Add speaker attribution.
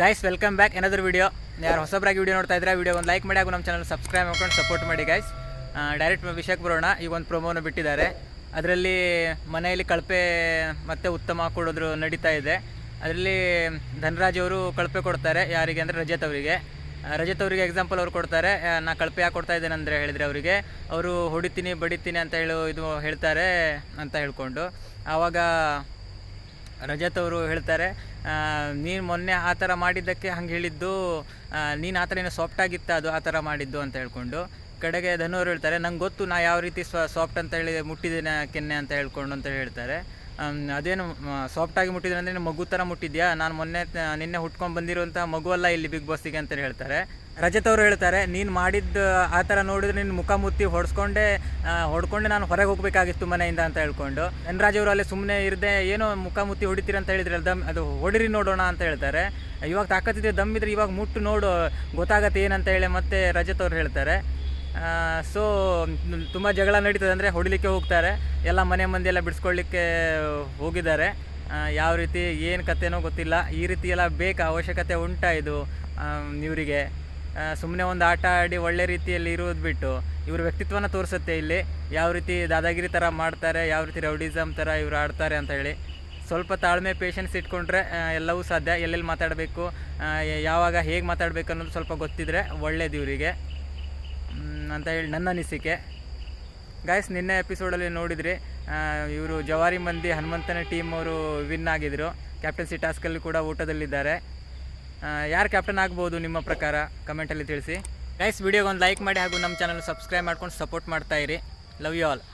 Speaker 1: Guys welcome back ಏನಾದರೂ video ಯಾರು ಹೊಸಬ್ರಾಗಿ ವಿಡಿಯೋ ನೋಡ್ತಾ ಇದ್ರೆ ವೀಡಿಯೋ ಒಂದು ಲೈಕ್ ಮಾಡಿ ಹಾಗೂ ನಮ್ಮ ಚಾನಲ್ ಸಬ್ಸ್ಕ್ರೈಬ್ ಮಾಡ್ಕೊಂಡು ಸಪೋರ್ಟ್ ಮಾಡಿ ಗಾಯ್ಸ್ ಡೈರೆಕ್ಟ್ ವಿಷಯಕ್ಕೆ ಬರೋಣ. ಈಗ ಒಂದು ಪ್ರೊಮೋನ ಬಿಟ್ಟಿದ್ದಾರೆ. ಅದರಲ್ಲಿ ಮನೆಯಲ್ಲಿ ಕಳಪೆ ಮತ್ತು ಉತ್ತಮ ಕೊಡೋದ್ರು ನಡೀತಾ ಇದೆ. ಅದರಲ್ಲಿ ಧನರಾಜ್ ಅವರು ಕಳಪೆ ಕೊಡ್ತಾರೆ. ಯಾರಿಗೆ ಅಂದರೆ ರಜತ್ ಅವರಿಗೆ. ರಜತ್ ಅವರಿಗೆ ಎಕ್ಸಾಂಪಲ್ ಅವ್ರು ಕೊಡ್ತಾರೆ. ನಾ ಕಳಪೆ ಯಾಕೆ ಕೊಡ್ತಾ ಇದ್ದೇನೆ ಅಂದರೆ ಹೇಳಿದರೆ ಅವರಿಗೆ. ಅವರು ಹೊಡಿತೀನಿ, ಬಡಿತೀನಿ ಅಂತ ಹೇಳು, ಇದು ಹೇಳ್ತಾರೆ ಅಂತ ಹೇಳ್ಕೊಂಡು. ಆವಾಗ ರಜತ್ ಅವರು ಹೇಳ್ತಾರೆ ನೀನು ಮೊನ್ನೆ ಆ ಥರ ಮಾಡಿದ್ದಕ್ಕೆ ಹಂಗೆ ಹೇಳಿದ್ದು ನೀನು ಆ ಥರ ಏನೋ ಸಾಫ್ಟ್ ಆಗಿತ್ತ, ಅದು ಆ ಥರ ಮಾಡಿದ್ದು ಅಂತ ಹೇಳ್ಕೊಂಡು. ಕಡೆಗೆ ಧನು ಅವರು ಹೇಳ್ತಾರೆ, ನಂಗೆ ಗೊತ್ತು ನಾ ಯಾವ ರೀತಿ ಸಾಫ್ಟ್ ಅಂತ ಹೇಳಿ ಮುಟ್ಟಿದ್ದೇನೆ ಕೆನ್ನೆ ಅಂತ ಹೇಳ್ಕೊಂಡು ಅಂತ ಹೇಳ್ತಾರೆ. ಅದೇನು ಸಾಫ್ಟಾಗಿ ಮುಟ್ಟಿದ್ರೆ ಅಂದರೆ ಮಗು ಥರ ಮುಟ್ಟಿದ್ಯಾ? ನಾನು ಮೊನ್ನೆ ನಿನ್ನೆ ಹುಟ್ಕೊಂಡು ಬಂದಿರುವಂಥ ಮಗುವಲ್ಲ ಇಲ್ಲಿ ಬಿಗ್ ಬಾಸಿಗೆ ಅಂತ ಹೇಳ್ತಾರೆ. ರಜತ್ ಅವರು ಹೇಳ್ತಾರೆ, ನೀನು ಮಾಡಿದ್ದು, ಆ ಥರ ನೋಡಿದ್ರೆ ನಿನ್ನ ಮುಖ ಮುತ್ತಿ ಹೊಡ್ಸ್ಕೊಂಡೆ ಹೊಡ್ಕೊಂಡೆ ನಾನು ಹೊರಗೆ ಹೋಗಬೇಕಾಗಿತ್ತು ಮನೆಯಿಂದ ಅಂತ ಹೇಳ್ಕೊಂಡು. ಧನರಾಜ್ ಅವರು ಅಲ್ಲಿ ಸುಮ್ಮನೆ ಇರದೆ, ಏನೋ ಮುಖ ಮುತ್ತಿ ಹೊಡಿತೀರ ಅಂತ ಹೇಳಿದ್ರೆ ದಮ್, ಅದು ಹೊಡಿರಿ ನೋಡೋಣ ಅಂತ ಹೇಳ್ತಾರೆ. ಇವಾಗ ತಾಕತ್ತಿದೆ ಇದ್ರೆ ಇವಾಗ ಮುಟ್ಟು ನೋಡು, ಗೊತ್ತಾಗತ್ತೆ ಏನಂತ ಹೇಳಿ ಮತ್ತೆ ರಜತ್ ಅವ್ರು ಹೇಳ್ತಾರೆ. ಸೊ ತುಂಬ ಜಗಳ ನಡೀತದೆ ಅಂದರೆ ಹೊಡಿಲಿಕ್ಕೆ ಹೋಗ್ತಾರೆ. ಎಲ್ಲ ಮನೆ ಮಂದಿ ಎಲ್ಲ ಬಿಡಿಸ್ಕೊಳ್ಳಿಕ್ಕೆ ಹೋಗಿದ್ದಾರೆ. ಯಾವ ರೀತಿ, ಏನು ಕಥೆನೋ ಗೊತ್ತಿಲ್ಲ. ಈ ರೀತಿ ಎಲ್ಲ ಬೇಕಾ, ಅವಶ್ಯಕತೆ ಉಂಟಾ ಇದು ಇವರಿಗೆ. ಸುಮ್ಮನೆ ಒಂದು ಆಟ ಆಡಿ ಒಳ್ಳೆ ರೀತಿಯಲ್ಲಿ ಇರೋದು ಬಿಟ್ಟು, ಇವ್ರ ವ್ಯಕ್ತಿತ್ವನ ತೋರಿಸುತ್ತೆ ಇಲ್ಲಿ. ಯಾವ ರೀತಿ ದಾದಾಗಿರಿ ಥರ ಮಾಡ್ತಾರೆ, ಯಾವ ರೀತಿ ರೌಡಿಸಮ್ ಥರ ಇವರು ಆಡ್ತಾರೆ ಅಂತ ಹೇಳಿ. ಸ್ವಲ್ಪ ತಾಳ್ಮೆ ಪೇಷನ್ಸ್ ಇಟ್ಕೊಂಡ್ರೆ ಎಲ್ಲವೂ ಸಾಧ್ಯ. ಎಲ್ಲೆಲ್ಲಿ ಮಾತಾಡಬೇಕು ಯಾವಾಗ ಹೇಗೆ ಮಾತಾಡಬೇಕು ಅನ್ನೋದು ಸ್ವಲ್ಪ ಗೊತ್ತಿದ್ರೆ ಒಳ್ಳೇದು ಇವರಿಗೆ. ಅಂತ ಹೇಳಿ ನನ್ನ ಅನಿಸಿಕೆ. ಗಾಯ್ಸ್ ನಿನ್ನೆ ಎಪಿಸೋಡಲ್ಲಿ ನೋಡಿದ್ರಿ ಇವರು ಜವಾರಿ ಮಂದಿ ಹನುಮಂತನ ಟೀಮ್ ಅವರು ವಿನ್ ಆಗಿದ್ರು. ಕ್ಯಾಪ್ಟನ್ಸಿ ಟಾಸ್ಕಲ್ಲಿ ಕೂಡ ಊಟದಲ್ಲಿದ್ದಾರೆ. ಯಾರು ಕ್ಯಾಪ್ಟನ್ ಆಗ್ಬೋದು ನಿಮ್ಮ ಪ್ರಕಾರ? ಕಮೆಂಟಲ್ಲಿ ತಿಳಿಸಿ. ಗೈಸ್ ವಿಡಿಯೋಗೆ ಒಂದು ಲೈಕ್ ಮಾಡಿ ಹಾಗೂ ನಮ್ಮ ಚಾನಲ್ ಸಬ್ಸ್ಕ್ರೈಬ್ ಮಾಡ್ಕೊಂಡು ಸಪೋರ್ಟ್ ಮಾಡ್ತಾಯಿರಿ ಲವ್ ಯು ಆಲ್